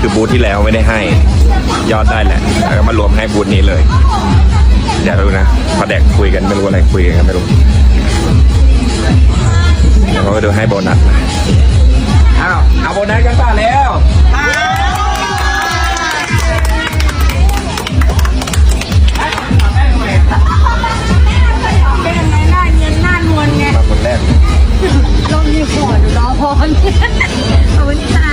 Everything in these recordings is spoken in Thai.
คือบูธที่แล้วไม่ได้ให้ ยอดได้แหละแล้วก็มารวมให้บูธนี้เลยเดี๋ยวดูนะพอแดกคุยกันไม่รู้อะไรคุยกันไม่รู้แล้วก็ไปดูให้โบนัสนะอ้าวเอาโบนัสกันป่ะแล้วเป็นไงหน้าเงินหน้านวลไงมาคนแรกลงมีหัวดูรอพรเอาไว้ตา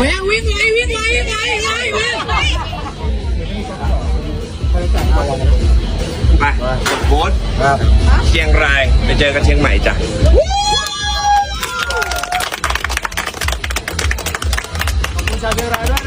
วิ่งไปโบ๊ทเชียงรายไปเจอกันเชียงใหม่จ้ะชาวเชียงราย